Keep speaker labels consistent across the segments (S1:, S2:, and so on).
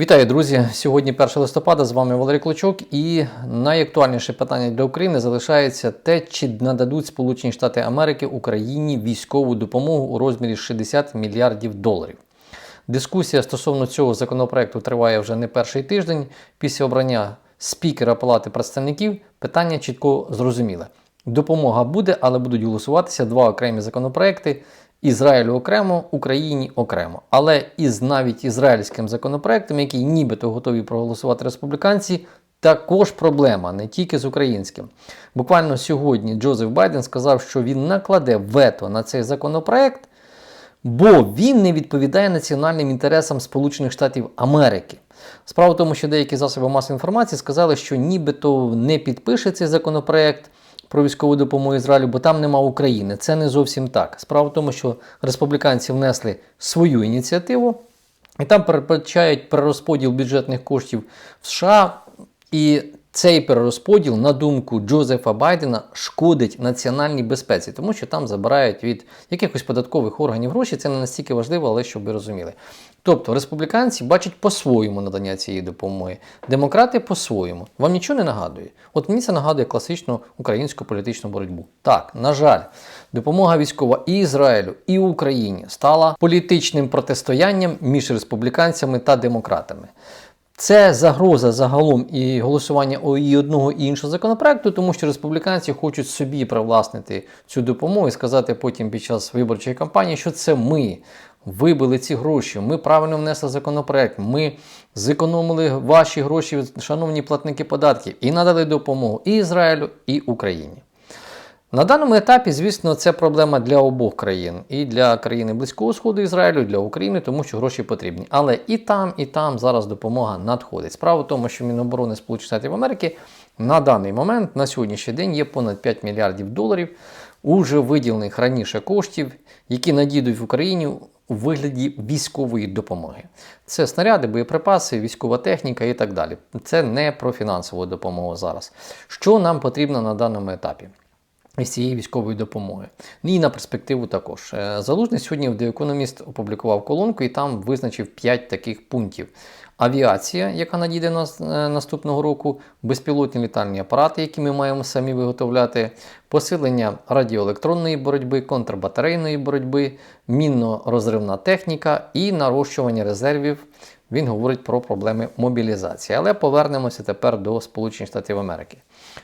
S1: Вітаю, друзі! Сьогодні 1 листопада. З вами Валерій Клочок. І найактуальніше питання для України залишається те, чи нададуть Сполучені Штати Америки Україні військову допомогу у розмірі 60 мільярдів доларів. Дискусія стосовно цього законопроекту триває вже не перший тиждень. Після обрання спікера Палати представників питання чітко зрозуміле. Допомога буде, але будуть голосуватися два окремі законопроекти. Ізраїлю окремо, Україні окремо. Але із навіть ізраїльським законопроектом, який нібито готові проголосувати республіканці, також проблема, не тільки з українським. Буквально сьогодні Джозеф Байден сказав, що він накладе вето на цей законопроект, бо він не відповідає національним інтересам Сполучених Штатів Америки. Справа в тому, що деякі засоби масової інформації сказали, що нібито не підпише цей законопроект про військову допомогу Ізраїлю, бо там нема України. Це не зовсім так. Справа в тому, що республіканці внесли свою ініціативу, і там передбачають перерозподіл бюджетних коштів в США. І цей перерозподіл, на думку Джозефа Байдена, шкодить національній безпеці, тому що там забирають від якихось податкових органів гроші. Це не настільки важливо, але щоб ви розуміли. Тобто республіканці бачать по-своєму надання цієї допомоги, демократи по-своєму. Вам нічого не нагадує? От мені це нагадує класичну українську політичну боротьбу. Так, на жаль, допомога військова і Ізраїлю, і Україні стала політичним протистоянням між республіканцями та демократами. Це загроза загалом і голосування і одного і іншого законопроекту, тому що республіканці хочуть собі привласнити цю допомогу і сказати потім під час виборчої кампанії, що це ми вибили ці гроші, ми правильно внесли законопроект, ми зекономили ваші гроші, шановні платники податків, і надали допомогу і Ізраїлю, і Україні. На даному етапі, звісно, це проблема для обох країн, і для країни Близького Сходу Ізраїлю, і для України, тому що гроші потрібні. Але і там, і там зараз допомога надходить. Справа в тому, що Міноборони Сполучених Штатів Америки на даний момент, на сьогоднішній день, є понад 5 мільярдів доларів уже виділених раніше коштів, які надійдуть в Україні у вигляді військової допомоги. Це снаряди, боєприпаси, військова техніка і так далі. Це не про фінансову допомогу зараз. Що нам потрібно на даному етапі? Із цієї військової допомоги. І на перспективу також. Е, Залужний сьогодні в The Economist опублікував колонку і там визначив 5 таких пунктів. Авіація, яка надійде нас наступного року, безпілотні літальні апарати, які ми маємо самі виготовляти, посилення радіоелектронної боротьби, контрбатарейної боротьби, мінно-розривна техніка і нарощування резервів. Він говорить про проблеми мобілізації. Але повернемося тепер до Сполучених Штатів Америки.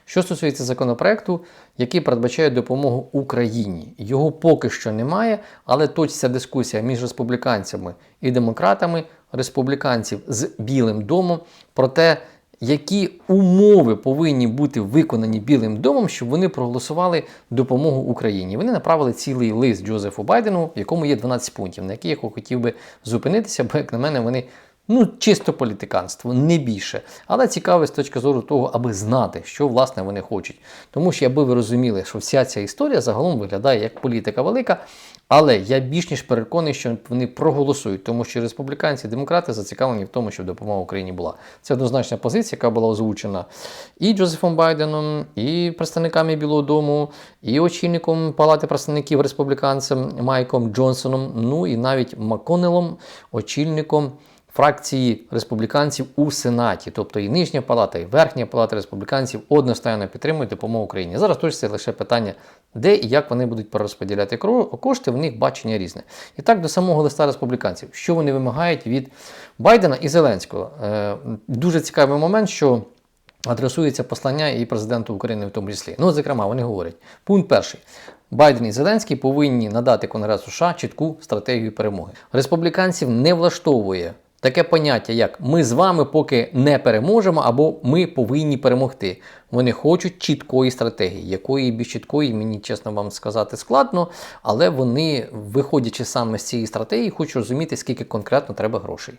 S1: Що стосується законопроекту, який передбачає допомогу Україні, його поки що немає, але точиться дискусія між республіканцями і демократами, республіканців з Білим домом про те, які умови повинні бути виконані Білим домом, щоб вони проголосували допомогу Україні. Вони направили цілий лист Джозефу Байдену, в якому є 12 пунктів, на яких я хотів би зупинитися, бо, як на мене, вони Ну, чисто політиканство, не більше. Але цікаве з точки зору того, аби знати, що власне вони хочуть. Тому що, аби ви розуміли, що вся ця історія загалом виглядає як політика велика. Але я більш ніж переконаний, що вони проголосують, тому що республіканці і демократи зацікавлені в тому, щоб допомога Україні була. Це однозначна позиція, яка була озвучена і Джозефом Байденом, і представниками Білого Дому, і очільником Палати представників республіканцем Майком Джонсоном, ну і навіть Маконелом, очільником фракції республіканців у Сенаті, тобто і нижня палата, і верхня палата республіканців одностайно підтримують допомогу Україні. Зараз точно лише питання, де і як вони будуть перерозподіляти кошти, в них бачення різне. І так до самого листа республіканців, що вони вимагають від Байдена і Зеленського. Е, дуже цікавий момент, що. Адресується послання і президенту України в тому числі. Ну, зокрема, вони говорять: пункт перший. Байден і Зеленський повинні надати Конгресу США чітку стратегію перемоги. Республіканців не влаштовує таке поняття, як ми з вами поки не переможемо, або ми повинні перемогти. Вони хочуть чіткої стратегії, якої більш чіткої, мені чесно вам сказати, складно, але вони, виходячи саме з цієї стратегії, хочуть розуміти, скільки конкретно треба грошей.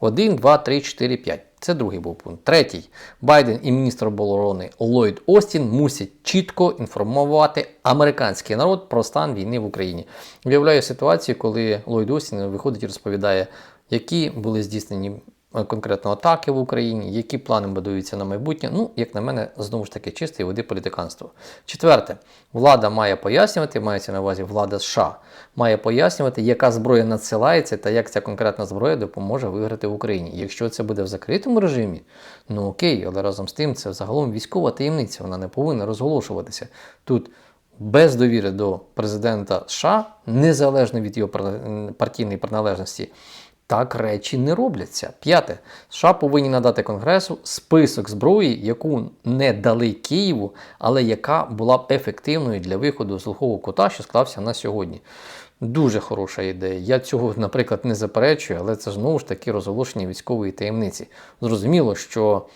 S1: 1, 2, 3, 4, 5. Це другий був пункт. Третій. Байден і міністр оборони Ллойд Остін мусять чітко інформувати американський народ про стан війни в Україні. Уявляю ситуацію, коли Ллойд Остін виходить і розповідає які були здійснені е, конкретно атаки в Україні, які плани будуються на майбутнє. Ну, як на мене, знову ж таки, чистої води політиканство. Четверте, влада має пояснювати, мається на увазі влада США, має пояснювати, яка зброя надсилається та як ця конкретна зброя допоможе виграти в Україні. Якщо це буде в закритому режимі, ну окей, але разом з тим це загалом військова таємниця, вона не повинна розголошуватися. Тут без довіри до президента США, незалежно від його партійної приналежності, так речі не робляться. П'яте. США повинні надати Конгресу список зброї, яку не дали Києву, але яка була б ефективною для виходу з глухого кута, що склався на сьогодні. Дуже хороша ідея. Я цього, наприклад, не заперечую, але це знову ж таки розголошення військової таємниці. Зрозуміло, що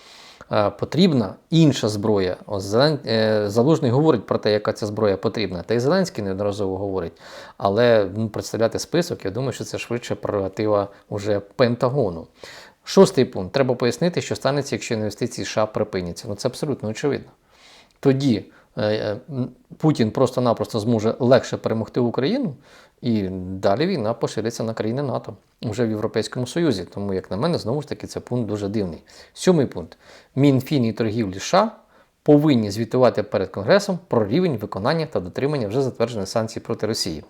S1: потрібна інша зброя. Ось Зелен... е, Залужний говорить про те, яка ця зброя потрібна. Та й Зеленський неодноразово говорить. Але ну, представляти список, я думаю, що це швидше прерогатива уже Пентагону. Шостий пункт. Треба пояснити, що станеться, якщо інвестиції США припиняться. Ну це абсолютно очевидно. Тоді е, е, Путін просто-напросто зможе легше перемогти Україну, і далі війна пошириться на країни НАТО вже в Європейському Союзі. Тому, як на мене, знову ж таки, це пункт дуже дивний. Сьомий пункт. Мінфін і торгівлі США повинні звітувати перед Конгресом про рівень виконання та дотримання вже затверджених санкцій проти Росії.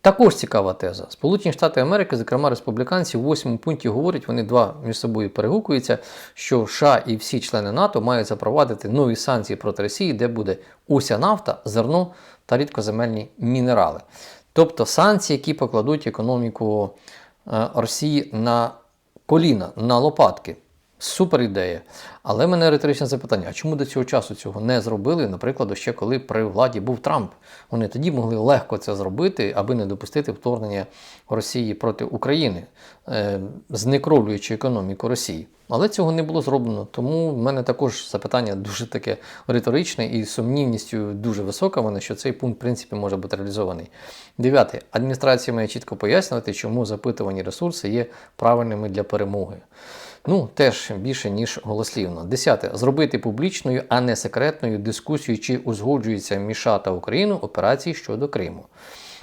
S1: Також цікава теза. Сполучені Штати Америки, зокрема республіканці, у восьмому пункті говорять, вони два між собою перегукуються, що США і всі члени НАТО мають запровадити нові санкції проти Росії, де буде уся нафта, зерно та рідкоземельні мінерали. Тобто санкції, які покладуть економіку е, Росії на коліна, на лопатки. Супер ідея. Але мене риторичне запитання: а чому до цього часу цього не зробили, наприклад, ще коли при владі був Трамп? Вони тоді могли легко це зробити, аби не допустити вторгнення Росії проти України, е, знекровлюючи економіку Росії. Але цього не було зроблено. Тому в мене також запитання дуже таке риторичне і сумнівністю дуже висока вона, що цей пункт, в принципі, може бути реалізований. Дев'яте. Адміністрація має чітко пояснювати, чому запитувані ресурси є правильними для перемоги. Ну, теж більше, ніж голослівно. Десяте. Зробити публічною, а не секретною дискусію, чи узгоджується між та Україну операції щодо Криму.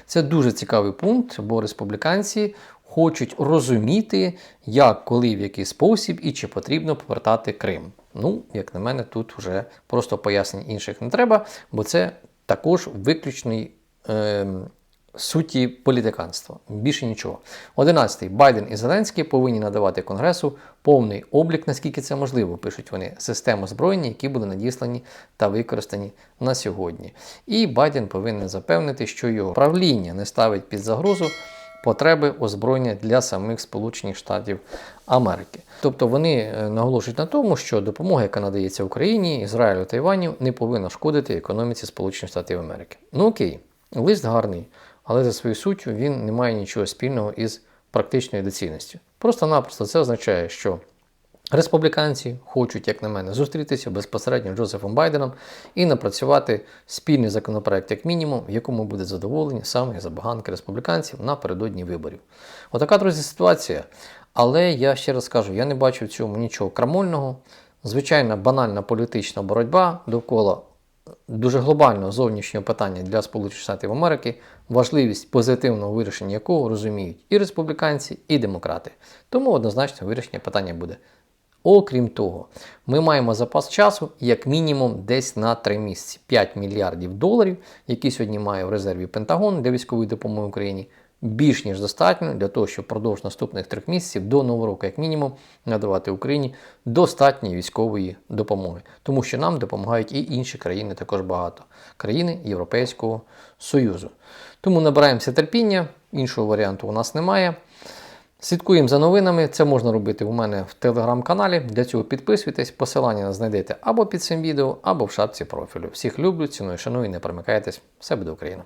S1: Це дуже цікавий пункт, бо республіканці хочуть розуміти, як, коли, в який спосіб і чи потрібно повертати Крим. Ну, як на мене, тут вже просто пояснень інших не треба, бо це також виключний. Е, суті політиканства. Більше нічого. Одинадцятий. Байден і Зеленський повинні надавати Конгресу повний облік, наскільки це можливо, пишуть вони, систем озброєння, які були надіслані та використані на сьогодні. І Байден повинен запевнити, що його правління не ставить під загрозу потреби озброєння для самих Сполучених Штатів Америки. Тобто вони е, наголошують на тому, що допомога, яка надається Україні, Ізраїлю та Іванів, не повинна шкодити економіці Сполучених Штатів Америки. Ну окей, лист гарний, але за свою суттю він не має нічого спільного із практичною доцільністю. Просто-напросто це означає, що республіканці хочуть, як на мене, зустрітися безпосередньо з Джозефом Байденом і напрацювати спільний законопроект, як мінімум, в якому буде задоволені саме забаганки республіканців напередодні виборів. Отака, друзі, ситуація. Але я ще раз кажу, я не бачу в цьому нічого крамольного. Звичайна банальна політична боротьба довкола дуже глобального зовнішнього питання для Сполучених Штатів Америки, важливість позитивного вирішення якого розуміють і республіканці, і демократи. Тому однозначно вирішення питання буде. Окрім того, ми маємо запас часу як мінімум десь на 3 місяці 5 мільярдів доларів, які сьогодні має в резерві Пентагон для військової допомоги Україні. Більш ніж достатньо для того, щоб впродовж наступних трьох місяців до нового року, як мінімум, надавати Україні достатньої військової допомоги, тому що нам допомагають і інші країни також багато країни Європейського Союзу. Тому набираємося терпіння, іншого варіанту у нас немає. Слідкуємо за новинами. Це можна робити у мене в телеграм-каналі. Для цього підписуйтесь, посилання знайдете або під цим відео, або в шапці профілю. Всіх люблю, ціную, шаную, не перемикайтесь. Все буде Україна!